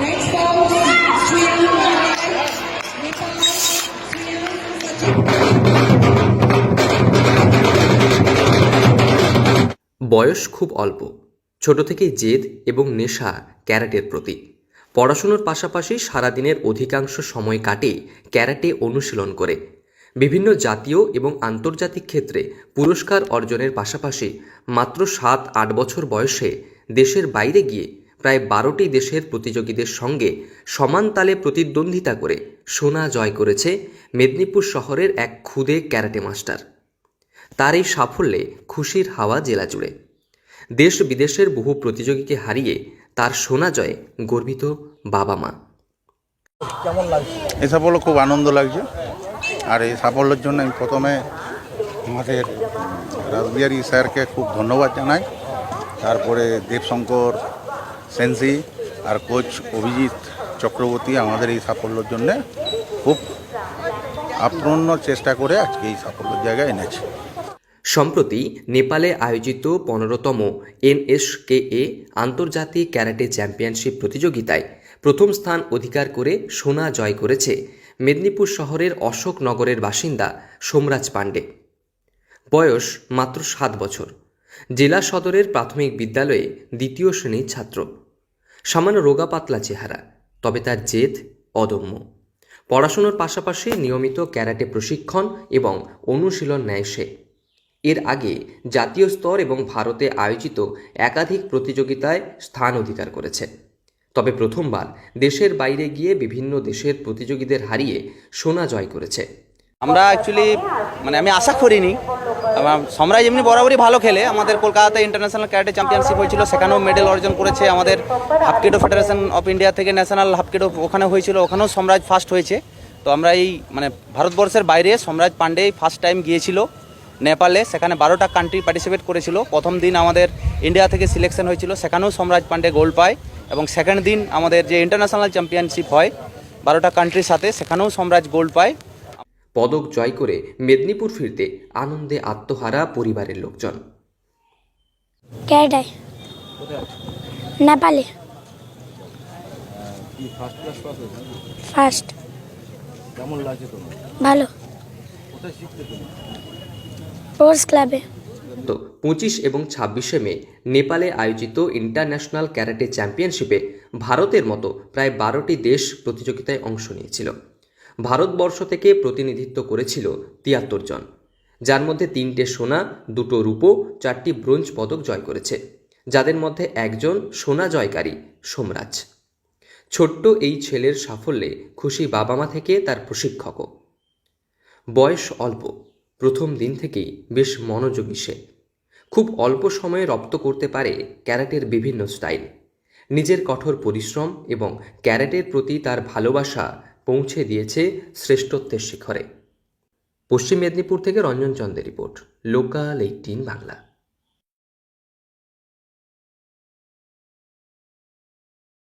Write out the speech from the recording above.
বয়স খুব অল্প। ছোট থেকেই জেদ এবং নেশা ক্যারাটের প্রতি পড়াশুনোর পাশাপাশি সারাদিনের অধিকাংশ সময় কাটে ক্যারাটে অনুশীলন করে। বিভিন্ন জাতীয় এবং আন্তর্জাতিক ক্ষেত্রে পুরস্কার অর্জনের পাশাপাশি মাত্র সাত আট বছর বয়সে দেশের বাইরে গিয়ে প্রায় বারোটি দেশের প্রতিযোগীদের সঙ্গে সমান তালে প্রতিদ্বন্দ্বিতা করে সোনা জয় করেছে মেদিনীপুর শহরের এক ক্ষুদে ক্যারাটে মাস্টার। তার এই সাফল্যে খুশির হাওয়া জেলা জুড়ে। দেশ বিদেশের বহু প্রতিযোগীকে হারিয়ে তার সোনা জয়ে গর্বিত বাবা মা। এই সাফল্য খুব আনন্দ লাগছে। আর এই সাফল্যের জন্য আমি প্রথমে আমাদের রাসবিহারী স্যারকে খুব ধন্যবাদ জানাই। তারপরে দেবশঙ্কর সেন্সি আর কোচ অভিজিৎ চক্রবর্তী আমাদের এই সাফল্যের জন্য খুব আপ্রণ্য চেষ্টা করে আজকে এই সাফল্যের জায়গায় এনেছে। সম্প্রতি নেপালে আয়োজিত পনেরোতম এনএসকেএ আন্তর্জাতিক ক্যারাটে চ্যাম্পিয়নশিপ প্রতিযোগিতায় প্রথম স্থান অধিকার করে সোনা জয় করেছে মেদিনীপুর শহরের অশোকনগরের বাসিন্দা সোমরাজ পাণ্ডে। বয়স মাত্র সাত বছর। জেলা সদরের প্রাথমিক বিদ্যালয়ে দ্বিতীয় শ্রেণির ছাত্র। সামান্য রোগা পাতলা চেহারা, তবে তার জেদ অদম্য। পড়াশুনোর পাশাপাশি নিয়মিত ক্যারাটে প্রশিক্ষণ এবং অনুশীলন নেয় সে। এর আগে জাতীয় স্তর এবং ভারতে আয়োজিত একাধিক প্রতিযোগিতায় স্থান অধিকার করেছে। তবে প্রথমবার দেশের বাইরে গিয়ে বিভিন্ন দেশের প্রতিযোগীদের হারিয়ে সোনা জয় করেছে। আমরা অ্যাকচুয়ালি মানে আমি আশা করিনি। সম্রাজ এমনি বরাবরই ভালো খেলে, আমাদের কলকাতাতে ইন্টারন্যাশনাল ক্যারেটে চ্যাম্পিয়নশিপ হয়েছিল, সেখানেও মেডেল অর্জন করেছে আমাদের হাফকেডো ফেডারেশন অফ ইন্ডিয়া থেকে ন্যাশনাল হাফকেডো ওখানে হয়েছিল, ওখানেও সম্রাজ ফার্স্ট হয়েছে। তো আমরা এই মানে ভারতবর্ষের বাইরে সম্রাজ পাণ্ডে ফার্স্ট টাইম গিয়েছিল নেপালে, সেখানে বারোটা কান্ট্রি পার্টিসিপেট করেছিল। প্রথম দিন আমাদের ইন্ডিয়া থেকে সিলেকশন হয়েছিল, সেখানেও সম্রাজ পাণ্ডে গোল্ড পায়। এবং সেকেন্ড দিন আমাদের যে ইন্টারন্যাশনাল চ্যাম্পিয়নশিপ হয়, বারোটা কান্ট্রির সাথে, সেখানেও সম্রাজ গোল্ড পায়। পদক জয় করে মেদিনীপুর ফিরতে আনন্দে আত্মহারা পরিবারের লোকজন। নেপালে। ফার্স্ট ভালো। স্পোর্টস ক্লাবে তো পঁচিশ এবং ছাব্বিশে মে নেপালে আয়োজিত ইন্টারন্যাশনাল ক্যারাটে চ্যাম্পিয়নশিপে ভারতের মতো প্রায় বারোটি দেশ প্রতিযোগিতায় অংশ নিয়েছিল। ভারতবর্ষ থেকে প্রতিনিধিত্ব করেছিল তিয়াত্তর জন। যার মধ্যে তিনটে সোনা, দুটো রূপো, চারটি ব্রোঞ্জ পদক জয় করেছে। যাদের মধ্যে একজন সোনা জয়কারী, সোমরাজ। ছোট্ট এই ছেলের সাফল্যে খুশি বাবা মা থেকে তার প্রশিক্ষকও। বয়স অল্প, প্রথম দিন থেকেই বেশ মনোযোগী সে। খুব অল্প সময়ে রপ্ত করতে পারে ক্যারাটের বিভিন্ন স্টাইল। নিজের কঠোর পরিশ্রম এবং ক্যারাটের প্রতি তার ভালোবাসা পৌঁছে দিয়েছে শ্রেষ্ঠত্বের শিখরে। পশ্চিম মেদিনীপুর থেকে রঞ্জন চন্দের রিপোর্ট লোকাল এইটিন বাংলা।